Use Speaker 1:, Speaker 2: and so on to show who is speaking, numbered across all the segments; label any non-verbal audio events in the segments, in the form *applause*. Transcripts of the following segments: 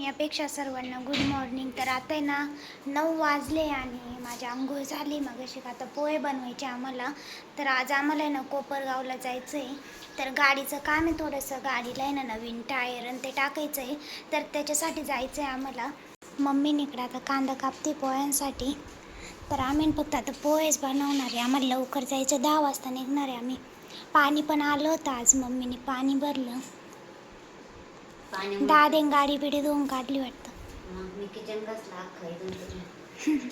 Speaker 1: मी अपेक्षा सर्वांना good morning तर आता आहे ना नऊ वाजले आणि माझी आंघोळ झाली. मग अशी आता पोहे बनवायचे आम्हाला. तर आज आम्हाला आहे ना कोपरगावला जायचं आहे तर गाडीचं काम आहे थोडंसं. गाडीला आहे ना नवीन टायर आणि ते टाकायचं आहे तर त्याच्यासाठी जायचं आहे आम्हाला. मम्मीने इकडं आता कांदा कापते पोह्यांसाठी. तर आम्ही फक्त आता पोहेच बनवणार आहे. आम्हाला लवकर जायचं दहा वाजता निघणार आहे आम्ही. पाणी पण आलं होतं आज. मम्मीने पाणी भरलं.
Speaker 2: पाणी
Speaker 1: दादेन गाडी बिडी धुवून काढली वाटतं.
Speaker 2: मग मी किचन घासला अख्खा इथून तिथून.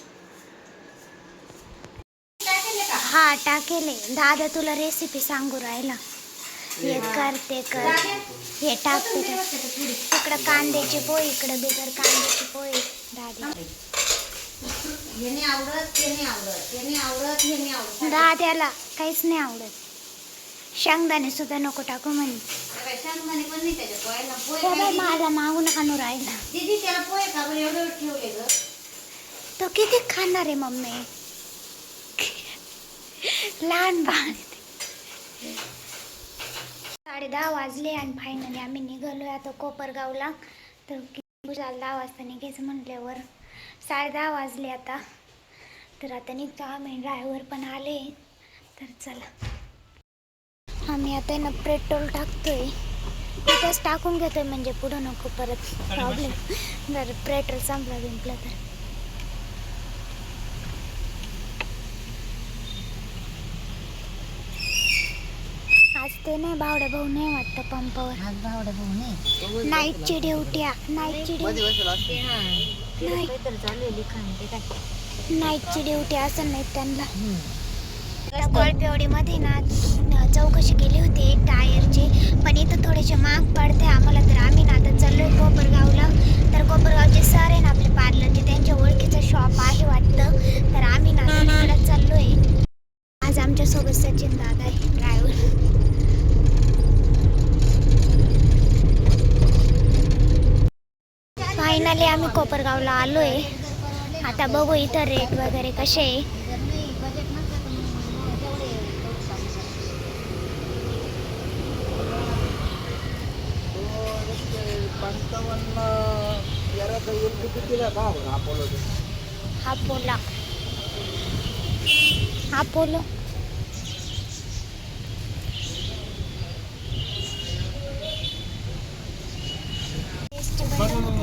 Speaker 1: हा टाकेले. दादा तुला रेसिपी सांगू राहिला. हे कर ते कर. हे टाकते. तिकडं कांद्याची पोळी इकडं बिगर कांद्याची पोळी. दादा.
Speaker 2: हे नाही आवडत हे नाही आवडत हे नाही आवडत हे नाही आवडत.
Speaker 1: दाद्याला काहीच नाही आवडत. शेंगदाणे सुद्धा नको टाकू म्हणे.
Speaker 2: शेंगदाणे पण नाही पोहे काय?
Speaker 1: माझा मागून आणू राहिला.
Speaker 2: दीदी त्याला पोहे का बरं एवढे ठेवले ग.
Speaker 1: तो किती खाणार आहे मम्मी? लहान बाळ साडे दहा वाजले आणि फायनली आम्ही निघालोय आता कोपरगावला. तर किती झालं दहा वाजता निघायचं म्हटल्यावर साडे दहा वाजले आता. तर आता निघतो आम्ही ड्रायव्हर पण आले. तर चला. आम्ही आता आहे ना पेट्रोल टाकतोय. तिथंच टाकून घेतोय म्हणजे पुढं नको परत प्रॉब्लेम जर पेट्रोल संपलं बिंपलं तर. आज ते नाही बावडा भाऊ नाही वाटतं पंपावर.
Speaker 2: आज भावडा भाऊ नाही.
Speaker 1: नाईटची ड्युटी नाईटची ड्युटी. नाईटची ड्युटी असं नाही त्यांना. कळपेवडीमध्ये ना न- चौकशी केली होती. टायरची. पण इथं थोडेसे महाग पडते आम्हाला तर. आम्ही ना आता चाललो आहे कोपरगावला. तर कोपरगावचे सर आहे ना आपले पार्लरचे. त्यांच्या ओळखीचं शॉप आहे वाटतं. तर आम्ही ना तिकडे चाललो आहे आज आमच्यासोबत सचिन दादा आहे ड्रायव्हर फायनली आम्ही कोपरगावला आलोय. आता बघू इथं रेट वगैरे कसे आहे
Speaker 2: बजेट
Speaker 3: पंचावन्न तेराचा एक कितीला भाव आहे अपोलो
Speaker 1: हा पोला हा पोलो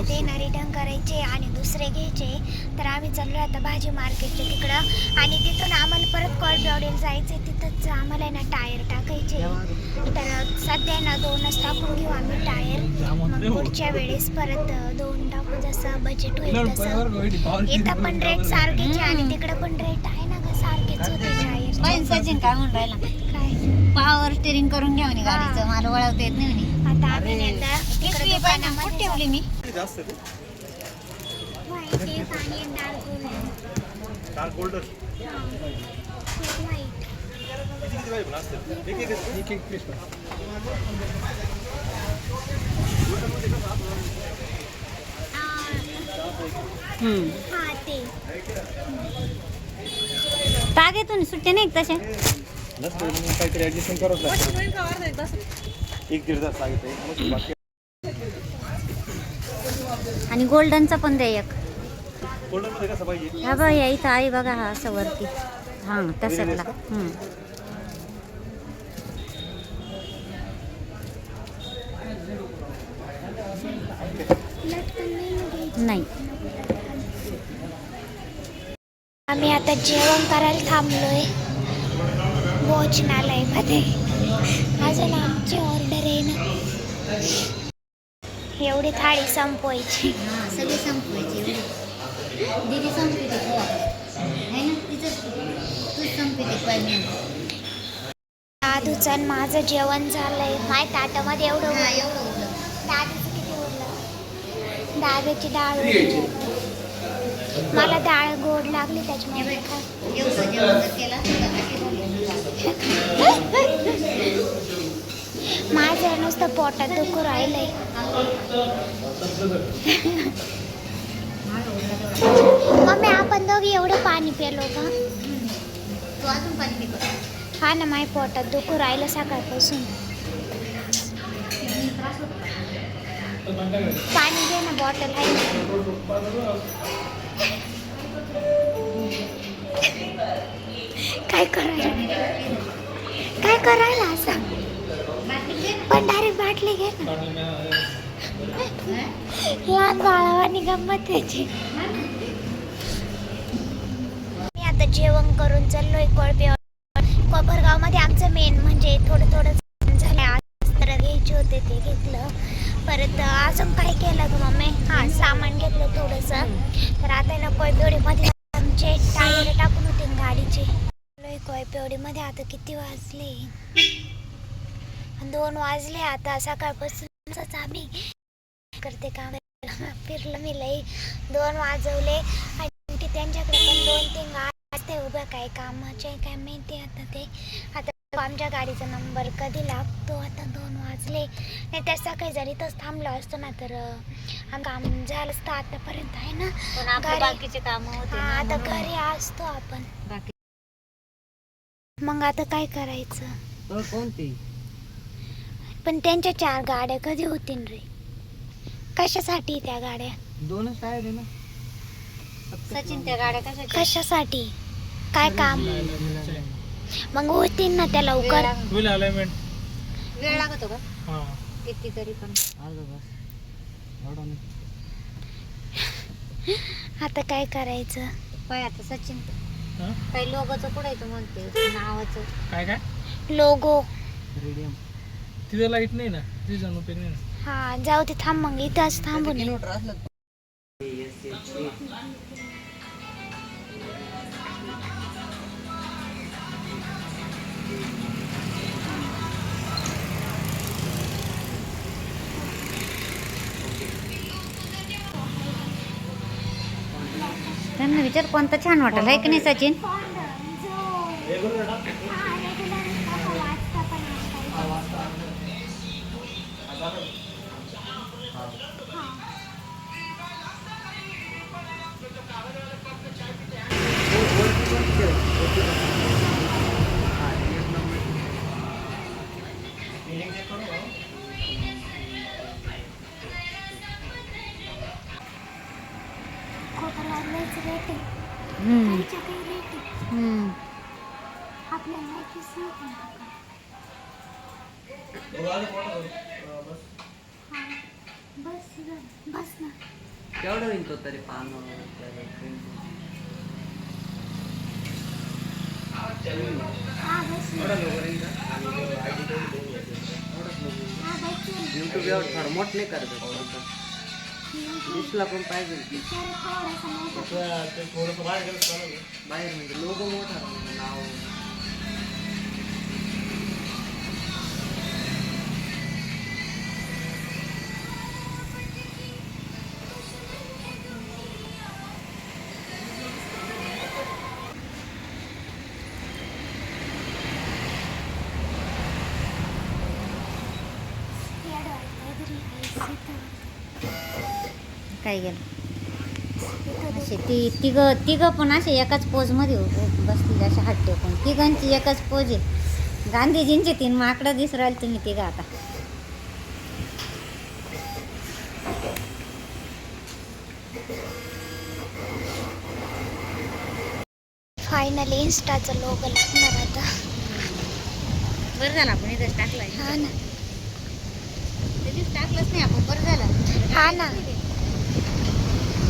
Speaker 1: ते ना रिटर्न करायचे आणि दुसरे घ्यायचे. तर आम्ही चाललो आता भाजी मार्केटच्या तिकडं. आणि तिथून आम्हाला परत कॉलब्रॉडेल जायचे तिथंच आम्हाला आहे ना टायर टाकायचे. तर सध्या ना दोनच टाकून घेऊ आम्ही टायर. मग पुढच्या वेळेस परत दोन टाकू जसं बजेट होईल तसं. इथं पण रेट सारखेच आहे आणि तिकडे पण रेट आहे ना ग सारखेच होते टायर
Speaker 2: सचिन काय म्हणून राहिला?
Speaker 1: काय?
Speaker 2: पॉवर स्टेरिंग करून घ्या म्हणे गाडीचं. मला वळवता येत नाही म्हणे.
Speaker 1: आता आम्ही आता तिकडे दुकानामध्ये
Speaker 2: ठेवली मी?
Speaker 1: व्हाईट एक आणि डार्क व्हाईट
Speaker 3: एक एक एक एक पीस
Speaker 1: हा ते
Speaker 2: सुट्टे नाही का तसे.
Speaker 3: नसतं मग काहीतरी ॲडजस्टमेंट करावंच लागतं. एक दीड तास लागत आहे मग बाकी
Speaker 2: आणि गोल्डनचा पण द्या एक. हा बघा या इथं आहे बघा हा असं वरती. हां.
Speaker 1: लटकन नाही ना घ्यायची.
Speaker 2: नाही.
Speaker 1: आम्ही आता जेवण करायला थांबलोय. भोजनालयमध्ये. अजून आमची ऑर्डर आहे ना. एवढी थाळी संपवायची.
Speaker 2: सगळी संपवायची. दिदी संपते हो आहे ना तिचं तूच संपते पाहिजे
Speaker 1: दादूचं आणि माझं जेवण झालंय माय ताटामध्ये एवढं
Speaker 2: हा. एवढं उरलं.
Speaker 1: दादाचं किती उरलं दादाची डाळ. मला डाळ गोड लागली त्याच्यामुळे.
Speaker 2: एवढं जेवण केलं.
Speaker 1: माझं नुसतं पोटात दुखू राहिलंय मम्मी आपण दोघी एवढं पाणी पिलो का?
Speaker 2: तू अजून पाणी पितो
Speaker 1: हा ना माझ्या पोटात दुखू राहिलं सकाळपासून. पाणी घे ना बॉटल आहे. काय करायला? काय करायला असं? पण डायरेक्ट बाटली घे ना. लहान बाळावानी गंमत त्याची. मी आता जेवण करून चाललोय कोळपे कोपरगावमध्ये आमचं मेन म्हणजे थोडं थोडं झालं आज तर घ्यायचे होते ते घेतलं. परत अजून काय केलं ग मम्मी? हा सामान घेतलं थोडंसं. तर आता ना कोयपेवडीमध्ये आमचे टायर टाकून होते ना गाडीचे. कोयपेवडीमध्ये आता किती वाजले? दोन वाजले आता. सकाळपासून आम्ही करते काम फिरलं मी लई. दोन वाजवले. आणि ते त्यांच्याकडे पण दोन तीन गाड्या असते. उभ्या काय कामाचे काय माहिती आता ते. आता आमच्या गाडीचा नंबर कधी लागतो? आता दोन वाजले. नाही त्या सकाळी जर इथंच थांबलो असतो ना तर काम झालं असतं आतापर्यंत आहे ना?
Speaker 2: पण आपले
Speaker 1: गाडी-
Speaker 2: बाकीचे काम
Speaker 1: हा, आता. घरी असतो आपण. मग आता काय करायचं?
Speaker 3: तर कोणती?
Speaker 1: पण त्यांच्या चार गाड्या कधी होतील रे? कशासाठी त्या गाड्या?
Speaker 3: दोनच टायर आहे ना.
Speaker 2: सचिन त्या गाड्या कशा
Speaker 1: कशासाठी? काय काम? मग होतील ना त्या लवकर.
Speaker 3: व्हील अलाइनमेंट
Speaker 2: वेळ लागतो का?
Speaker 3: हां.
Speaker 2: किती तरी पण.
Speaker 3: अर्धा तास एवढा नाही.
Speaker 1: आता काय करायचं?
Speaker 2: पाय आता सचिन.
Speaker 3: हां?
Speaker 2: काही लोकांचं पुढे तू म्हणते? नावाचं.
Speaker 3: काय काय?
Speaker 1: लोगो.
Speaker 3: रेडियम. तिथं लाइट नाही ना? तिथे जाऊन उपयोग नाही ना?
Speaker 1: हा जाऊ ते थांब मग इथंच थांबून ये.
Speaker 2: त्यांना विचार कोणतं छान वाटेल आहे की नाही सचिन?
Speaker 1: खोकलायलाच रेट आहे.
Speaker 2: हम्म.
Speaker 1: काहीच्या काही रेट आहे.
Speaker 2: हम्म.
Speaker 1: आपल्याला माहितीच नाही कोणतं काय. बस ग, बस ना
Speaker 4: केवढं होईल तो तरी पान
Speaker 1: हा बस ना. हा बस ना.
Speaker 4: युट्यूब एवढं फॉर्मोट नाही करत दिसला पण पाहिजे
Speaker 1: जरा थोडासा मोठा.
Speaker 4: बाहेर म्हणजे लोगो मोठा नाव
Speaker 2: काय गेलं?
Speaker 1: इथं
Speaker 2: असे ती तिघ तिघ पण असे एकाच पोजमध्ये बसलेले असे हात टेकून तिघांची एकच पोज आहे. गांधीजींचे तीन माकडं दिसू राहिले तुम्ही तिघं आता.
Speaker 1: फायनली इन्स्टाचं लोगो लागणार आता.
Speaker 2: बरं झालं आपण इथंच टाकलं
Speaker 1: हा ना.
Speaker 2: टाकलंच नाही आपण बरं झालं.
Speaker 1: हा ना.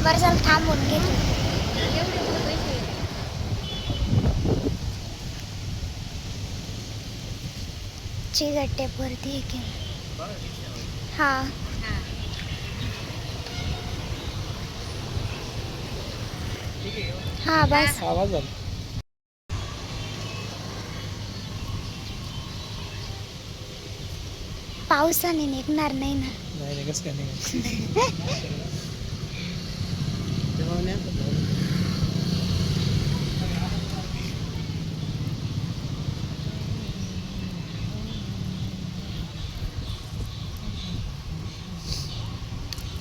Speaker 1: बरं झालं थांबून घेतलं.
Speaker 2: गेले.
Speaker 1: चिगट्ट्यावरती हे केलं हा. बस.
Speaker 3: आवाज
Speaker 1: पावसाने निघणार नाही ना. *laughs*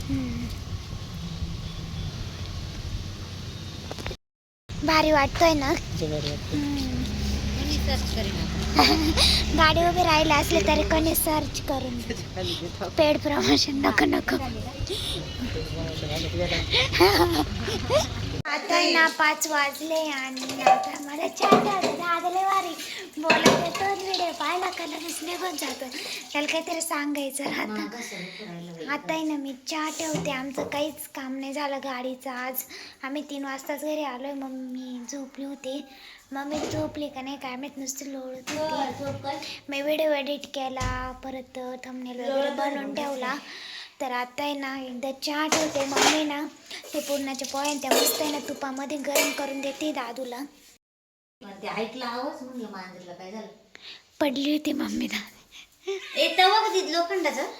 Speaker 1: हम्म. भारी वाटतोय ना
Speaker 3: तुझं बरं वाटतं
Speaker 1: हम्म.
Speaker 2: सर्च करीन *laughs*
Speaker 1: गाडी उभी राहिली असली तरी कोणी सर्च करून पेड प्रमोशन नको नको. *laughs* आता ना पाच वाजले आणि आता मला चार दादाले वारी बोलत येतो व्हिडिओ पाहिला का निघून जातो. त्याला काहीतरी सांगायचं राहतं. आता ना मी चहा ठेवते. आमचं काहीच काम नाही झालं गाडीचं. आज आम्ही तीन वाजताच घरी आलोय. मी झोपली होती. मम्मी झोपली का नाही काय माहीत नुसती लोळत होती. मी व्हिडिओ एडिट केला परत थंबनेल वगैरे बनवून ठेवला. तर आता आहे ना एकदा चहा ठेवते मम्मी ना ते पूर्णाच्या पोळ्या त्या मस्त आहे ना तुपामध्ये गरम करून देते दादूला.
Speaker 2: ते ऐकलं आवाज म्हणलं मांजरीला काय झालं?
Speaker 1: पडली होती मम्मी ना.
Speaker 2: ए तवा कधी लोखंडाचं?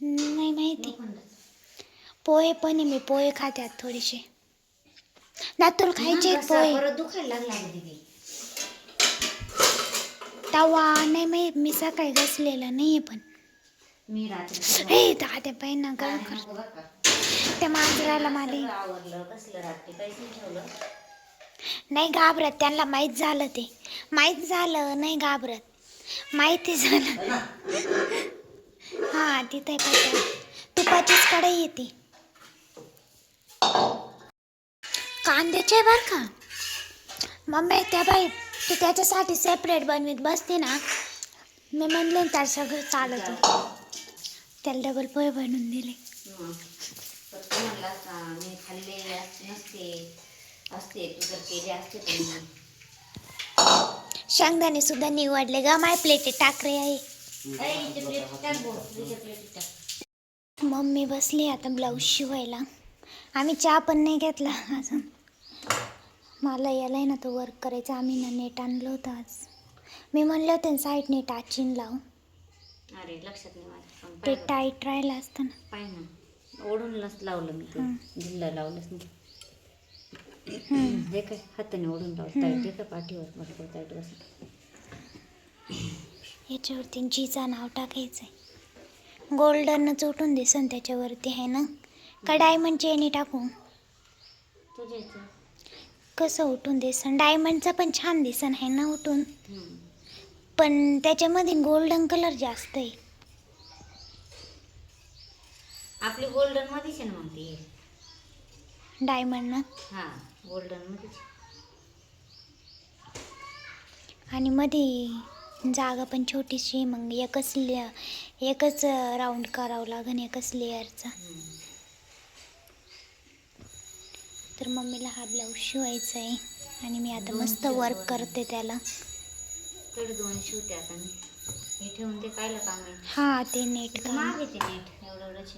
Speaker 1: नाही माहिती. पोहे पण आहे मी पोहे खात्यात थोडेसे. ना तुला खायचे
Speaker 2: घसा
Speaker 1: पोहे.
Speaker 2: परत दुखायला लागला अगं दीदी
Speaker 1: तवा नाही माहीत मी सकाळी घसलेला नाहीये पण.
Speaker 2: मी रात्री
Speaker 1: हे दाद्या पाय ना
Speaker 2: काय
Speaker 1: ग
Speaker 2: नको बरं का.
Speaker 1: त्या मांजराला मला
Speaker 2: सगळं आवरलं कसलं रात्री काहीच नाही ठेवलं.
Speaker 1: नाही घाबरत त्यांना माहीत झालं ते. माहीत झालं नाही घाबरत. माहिती झालं. हा तिथे पत्या तुपाचीच कढई येते. कांद्याचे बर का. मम्मी त्या बाई तू त्याच्यासाठी सेपरेट बनवीत बसते ना. मी म्हणले ना त्याला सगळं चालत. त्याला डबल पोहे बनवून दिले.
Speaker 2: मी नसते असते तू जर केले असते
Speaker 1: शेंगदाणे सुद्धा निवडले ग माय प्लेटे टाकरे आहे. मम्मी बसली आता ब्लाऊज शिवायला. आम्ही चहा पण नाही घेतला अजून. मला यालाय ना तो वर्क करायचा. आम्ही ना नेट आणलं होतं आज. मी म्हणले होते ना साईड नेट आचिन लाव.
Speaker 2: अरे लक्षात नाही माझ्या. पण
Speaker 1: ते. टाईट राहिलं असतं ना.
Speaker 2: पाय ना. ओढूनच लावलं मी ते. जिल्हा लावलंच नाही. हे. काय हाताने ओढून लावलं. ताईट हे काय पाठीवर मटकर ताईट बस
Speaker 1: याच्यावरती जीचा नाव टाकायचं आहे गोल्डनच उठून दिसन त्याच्यावरती आहे ना? का डायमंड चेनी टाकू.
Speaker 2: तुझ्या इथं
Speaker 1: कसं उठून दिसन? डायमंडचं पण छान दिसन आहे ना उठून. पण त्याच्यामध्ये गोल्डन कलर जास्त आहे.
Speaker 2: आपली गोल्डन मध्येच आहे ना मग ती?
Speaker 1: डायमंड ना?
Speaker 2: हां गोल्डन मध्येच
Speaker 1: आणि मध्ये जागा पण छोटीशी आहे, मग एकच ले एकच राऊंड करावं लागेल एकच लेअरचा तर मम्मीला हा ब्लाऊज शिवायचा आहे. आणि मी आता मस्त वर्क करते त्याला.
Speaker 2: दोन शिवते आता मी. हे ठेवून ते कायला काम आहे?
Speaker 1: हा ते नेट
Speaker 2: इथं
Speaker 1: का
Speaker 2: माग येते नीट एवढं एवढंच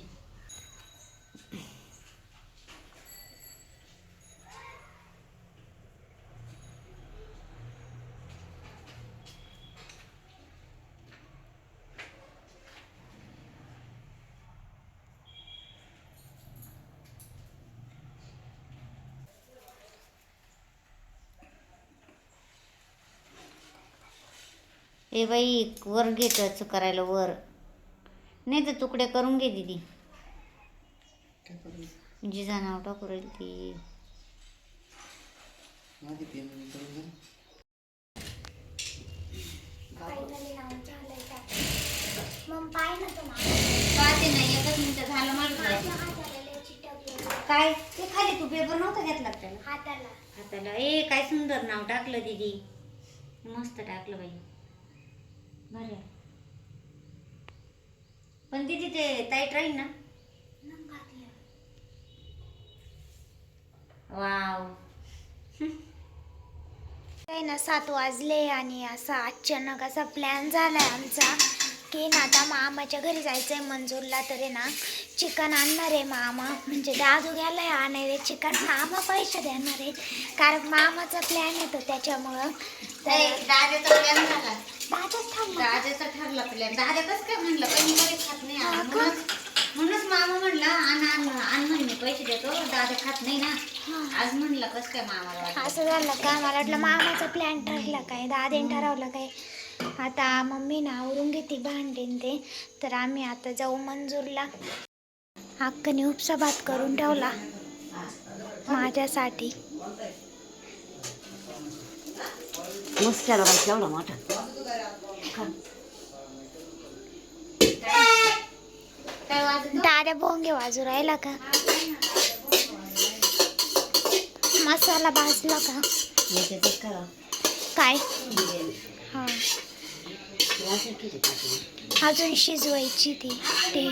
Speaker 2: ए बाई वर घे टच करायला वर. नाही तर तुकडे करून घे दीदी. जिजा नाव टाकू राहील ती.
Speaker 1: ना
Speaker 2: पाहते नाही एकच मिनिट झालं माझं काय? ते खाली तू पेपर नव्हता घेतला त्याला?
Speaker 1: हाताला.
Speaker 2: हाताला. ए काय सुंदर नाव टाकलं दीदी. मस्त टाकलं बाई. पण दीदी ते ताईट राहील ना? वाव.
Speaker 1: काही ना सात वाजले आणि असा अचानक असा प्लॅन झालाय आमचा की ना आता मामाच्या घरी जायचंय मंजूरला तरी ना चिकन आणणार आहे मामा. म्हणजे दादू घ्यायला आणणार आहे चिकन मामा पैसे देणार आहे. कारण मामाचा प्लॅन येतो त्याच्यामुळं.
Speaker 2: ठरला प्लॅन कसं काय म्हणलं? कधी खात नाही? म्हणूनच म्हणूनच मामा म्हणला आण आण आण म्हणे मी पैसे देतो. दादा खात नाही ना. आज म्हणलं कसं काय मामाला वाटलं?
Speaker 1: असं झालं का? मला वाटलं मामाचा प्लॅन ठरला काय? दादेन ठरवलं काय? आता मम्मी ना आवरून घेते भांडेन ते. तर आम्ही आता जाऊ मंजूरला. हक्काने उपसा भात करून ठेवला. माझ्यासाठी.
Speaker 5: मस्त केला बाई केवढा मोठा
Speaker 1: दादा भोंगे वाजू राहिला का? मसाला भाजला का?
Speaker 5: याच्यातच करा
Speaker 1: काय?
Speaker 5: बिर्याणी
Speaker 1: हा.
Speaker 5: असं किती टाकली?
Speaker 1: अजून शिजवायची ती ते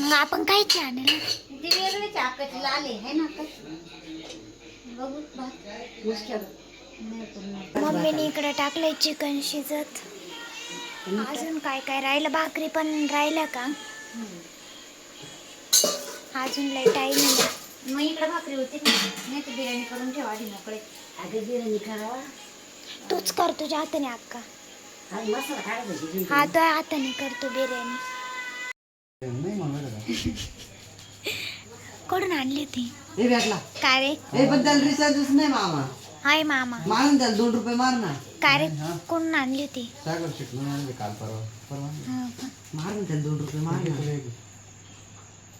Speaker 1: मग आपण काय आणलं
Speaker 2: ती वेगळीच आकाची लाल आहे है ना बघू भात
Speaker 5: मस्त केला
Speaker 2: नाही पूर्ण.
Speaker 1: मम्मीने इकडे टाकलंय चिकन शिजत. अजून काय काय राहिलं? भाकरी पण राहिल्या का? अजून लय टाईम
Speaker 2: मग इकडे भाकरी होती ना. नाही तर बिर्याणी करून ठेवा आधी मोकळे.
Speaker 5: अगं बिर्याणी करावा.
Speaker 1: तूच कर तुझ्या हाताने अक्का. हा तो हाताने करतो बिर्याणी. कुठून आणली होती
Speaker 4: हे भेटला.
Speaker 1: काय रे?
Speaker 4: हे पण त्याला रिचार्जच नाही मामा.
Speaker 1: हाय मामा.
Speaker 4: मारून त्याला दोन रुपये मार ना.
Speaker 1: काय रे? कुठून आणली होती
Speaker 3: सागर शिकलो आणले काल परवा. परवा
Speaker 1: हा का?
Speaker 4: त्याला दोन रुपये मार ना.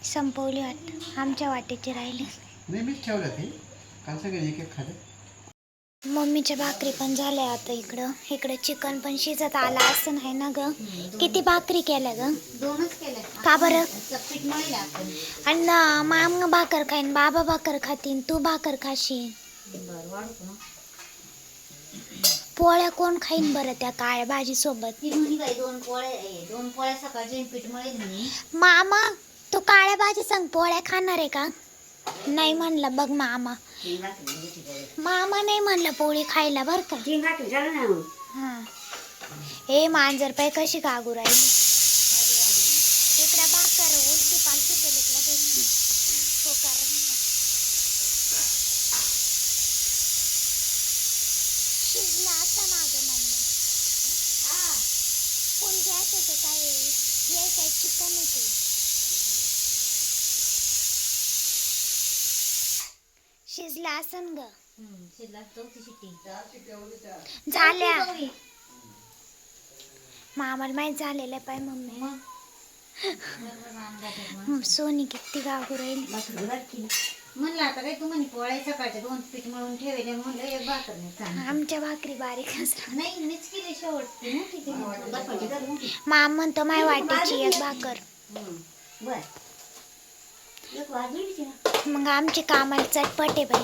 Speaker 1: संपवली वाट आमच्या वाटेची राहिली.
Speaker 3: नाही मीच ठेवलं ते. काल सगळे एक एक खाले
Speaker 1: मम्मीच्या भाकरी पण झाल्या आता इकडं. इकडं चिकन पण शिजत आला असं नाही ना ग? किती भाकरी केल्या ग?
Speaker 2: दोनच केले
Speaker 1: का बरं? आणि माम भाकर खाईन बाबा भाकर खातीन तू भाकर खाशील. पोळ्या कोण खाईन बरं त्या काळ्या भाजी सोबत
Speaker 2: दोन पोळ्या दोन
Speaker 1: मामा तू काळ्या भाजी सांग पोळ्या खाणार आहे का? नाही म्हणला बघ मामा. मामा नाही म्हणलं पोळी खायला बर का?
Speaker 5: ना
Speaker 1: हा. ए मांजर पाय कशी कागू राहिली इकडे भाकर उलटी पालटी केली लगेच कुकर शिजला आता माझं मम्मी फुल गॅस होते काय हे काय चिकन होते शिजला असन ग.
Speaker 2: हम्म, शिजला चौथी शिट्टी
Speaker 1: झाल्या. माहीत झालेलं पाय मम्मी. हं, सोनी किती गागू राहिली.
Speaker 5: भाकरी घातली
Speaker 2: म्हणलं आता काय तू म्हणे पोळ्या सकाळच्या दोन पीठ मळून ठेवले म्हणलं एक भाकर नाही चांगली.
Speaker 1: आमच्या भाकरी बारीक
Speaker 2: नाही मीच केली शेवट.
Speaker 1: माम म्हणतो माय वाटेची एक भाकर.
Speaker 5: हं. बर. एक वाजली तिला
Speaker 1: मग आमची कामाला चटपट आहे बाई.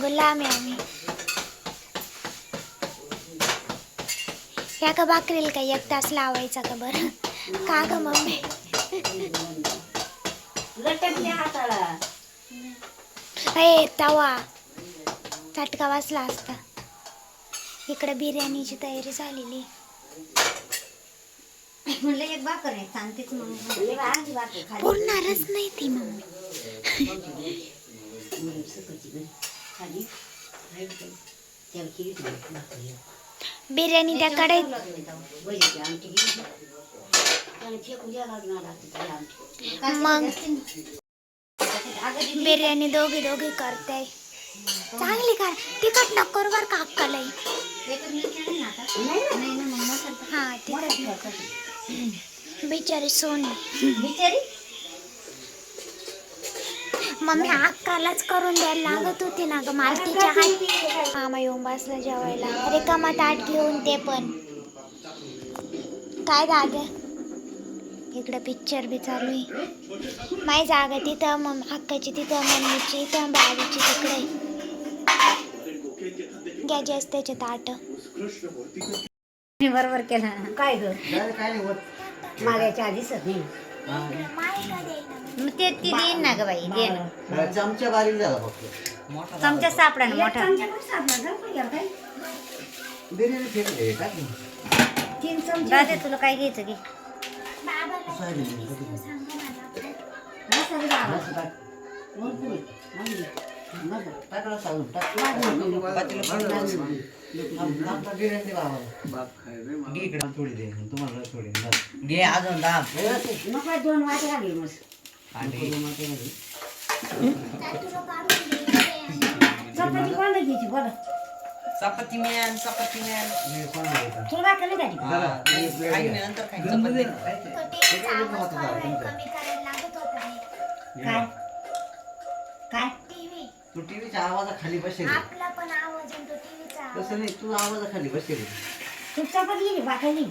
Speaker 1: गुलाम आहे आम्ही. या का भाकरीला काही एक तास लावायचा का बरं? का ग मम्मी? ए तवा. चटका वाचला असता. इकडे बिर्याणीची तयारी झालेली.
Speaker 2: म्हणलं एक भाकर नाही सांगतेच
Speaker 5: खाली.
Speaker 1: पुरणारच नाही ती मम्मी. बिर्याणी त्या कढईत. मग? बिर्याणी दोघी दोघी करते चांगली कर. तिखट नको बरं का
Speaker 2: मग मसाला
Speaker 1: हा तिखट बिचारी सोनी.
Speaker 2: बिचारी?
Speaker 1: मम्मी अक्कालाच करून द्यायला लागत होती ना ग मला तिच्या हात. मामा येऊन बसला जेवायला. रिकामा ताट घेऊन ते पण. काय दादा? इकडं पिक्चर बी चालू आहे. माझी जागा तिथं मग अक्काची तिथं मम्मीची इथं बाबीची तिकडे. घ्यायचे त्याचे ताट.
Speaker 2: बरोबर केला.
Speaker 5: काय ग?
Speaker 3: काय नाही होत.
Speaker 5: मला याच्या आधी दिसत नाही
Speaker 2: मग ते ती देईन ना ग बाई देईन
Speaker 3: चमच्या बारीक झाला फक्त. मोठा
Speaker 2: चमचा सापडा ना मोठा.
Speaker 3: बिर्याणी फेकले.
Speaker 5: तीन चमचे
Speaker 2: दादा तुला काय घ्यायचं की
Speaker 3: सोयाबीन.
Speaker 5: मसाले पुढे.
Speaker 3: थोडी दे तुम्हाला थोडी दे. घे अजून दाब
Speaker 5: दोन वाटे घाली मस्त. चपाती कोणाला घ्यायची
Speaker 4: चपाती मॅन चपाती मॅन. नंतर.
Speaker 3: काय तू टीव्हीच्या आवाजाखाली बसेल.
Speaker 1: आपला पण आवाज आणि तो टीव्हीचा. आवाज
Speaker 3: तसं नाही तू आवाजाखाली बसेल.
Speaker 2: गेली बाटली.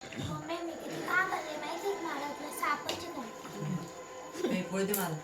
Speaker 1: मम्मी मी किती घाबरले माहिती मला? आपलं सापाची काय
Speaker 4: पोळी दे मला.